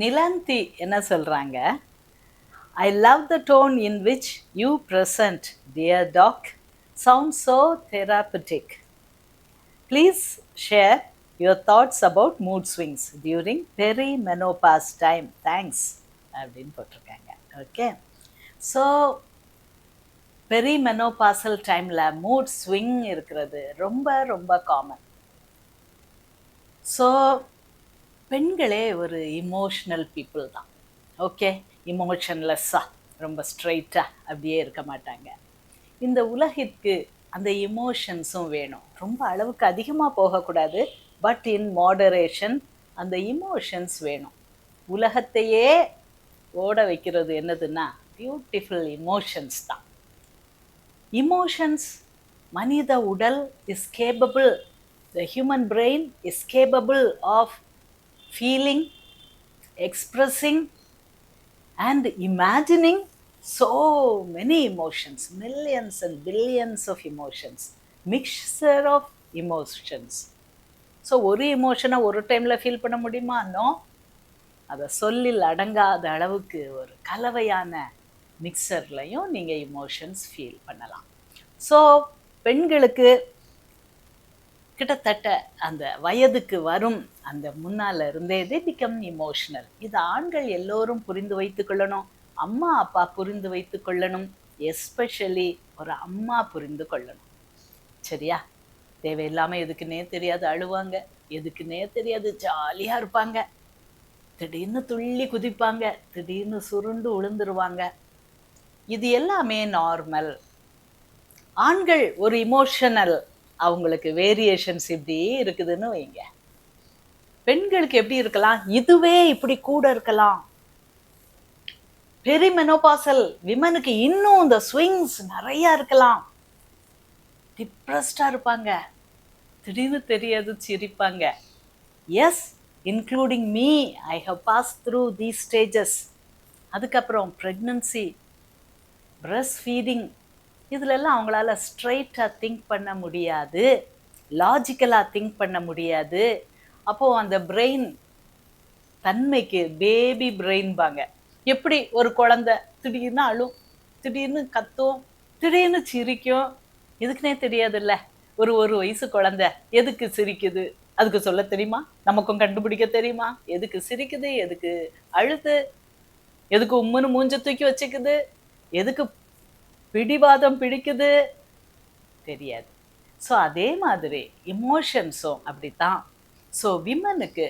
நிலாந்தி என்ன சொல்கிறாங்க I love the tone in which you present dear doc sound so therapeutic please share your thoughts about mood swings during peri menopause time thanks அப்படின்னு போட்டிருக்காங்க. Okay so பெரி menopausal டைமில் mood swing இருக்கிறது ரொம்ப ரொம்ப common so பெண்களே ஒரு emotional people தான். Okay இமோஷன்லெஸ்ஸாக ரொம்ப ஸ்ட்ரைட்டாக அப்படியே இருக்க மாட்டாங்க. இந்த உலகிற்கு அந்த இமோஷன்ஸும் வேணும். ரொம்ப அளவுக்கு அதிகமாக போகக்கூடாது பட் இன் மாடரேஷன் அந்த இமோஷன்ஸ் வேணும். உலகத்தையே ஓட வைக்கிறது என்னதுன்னா பியூட்டிஃபுல் இமோஷன்ஸ் தான். இமோஷன்ஸ் மனித உடல் is capable the human brain is capable of feeling expressing and imagining so many emotions, millions and billions of emotions, mixture of emotions. So ஒரு இமோஷனை ஒரு டைமில் ஃபீல் பண்ண முடியுமா? நோ அதை சொல்லில் அடங்காத அளவுக்கு ஒரு கலவையான மிக்சர்லையும் நீங்கள் இமோஷன்ஸ் ஃபீல் பண்ணலாம். ஸோ பெண்களுக்கு கிட்டத்தட்ட அந்த வயதுக்கு வரும் அந்த முன்னால இருந்தே தே பிகம் இமோஷனல் இது ஆண்கள் எல்லோரும் புரிந்து வைத்து கொள்ளணும். அம்மா அப்பா புரிந்து வைத்து கொள்ளணும். எஸ்பெஷலி ஒரு அம்மா புரிந்து கொள்ளணும். சரியா? தேவையில்லாமல் எதுக்குன்னே தெரியாது அழுவாங்க. எதுக்குன்னே தெரியாது ஜாலியாக இருப்பாங்க. திடீர்னு துள்ளி குதிப்பாங்க. திடீர்னு சுருண்டு விழுந்துருவாங்க இது எல்லாமே நார்மல் ஆண்கள் ஒரு இமோஷனல் அவங்களுக்கு வேரியேஷன்ஸ் இப்படி இருக்குதுன்னு வைங்க. பெண்களுக்கு எப்படி இருக்கலாம்? இதுவே இப்படி கூட இருக்கலாம். பெரிமெனோபாசல் விமனுக்கு இன்னும் இந்த ஸ்விங்ஸ் நிறைய இருக்கலாம். டிப்ரெஸ்டாக இருப்பாங்க. திடீர்னு தெரியாது சிரிப்பாங்க. Yes including me I have pass through these stages அதுக்கப்புறம் ப்ரெக்னன்சி பிரஸ்ட் ஃபீடிங் இதிலெல்லாம் அவங்களால ஸ்ட்ரைட்டாக திங்க் பண்ண முடியாது. லாஜிக்கலாக திங்க் பண்ண முடியாது. அப்போது அந்த பிரெயின் தன்மைக்கு பேபி பிரெயின்பாங்க. எப்படி ஒரு குழந்தை திடீர்னு அழும் திடீர்னு கத்தும் திடீர்னு சிரிக்கும் எதுக்குன்னே தெரியாதுல்ல. ஒரு ஒரு வயசு குழந்தை எதுக்கு சிரிக்குது? அதுக்கு சொல்ல தெரியுமா? நமக்கும் கண்டுபிடிக்க தெரியுமா? எதுக்கு சிரிக்குது? எதுக்கு அழுது? எதுக்கு உம்முன்னு மூஞ்ச தூக்கி வச்சுக்குது? எதுக்கு பிடிவாதம் பிடிக்குது? தெரியாது. ஸோ அதே மாதிரி இமோஷன்ஸும் அப்படித்தான். ஸோ விமனுக்கு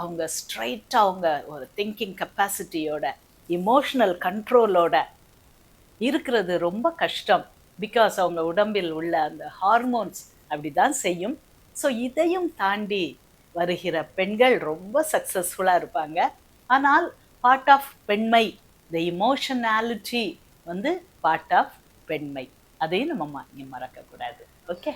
அவங்க ஸ்ட்ரைட்டாக அவங்க ஒரு திங்கிங் கெப்பாசிட்டியோட இமோஷனல் கண்ட்ரோலோட இருக்கிறது ரொம்ப கஷ்டம். பிகாஸ் அவங்க உடம்பில் உள்ள அந்த ஹார்மோன்ஸ் அப்படி தான் செய்யும். ஸோ இதையும் தாண்டி வருகிற பெண்கள் ரொம்ப சக்ஸஸ்ஃபுல்லாக இருப்பாங்க. ஆனால் பார்ட் ஆஃப் பெண்மை த இமோஷனாலிட்டி வந்து பார்ட் ஆஃப் பெண்மை. அதையும் நம்ம மறக்கக்கூடாது. ஓகே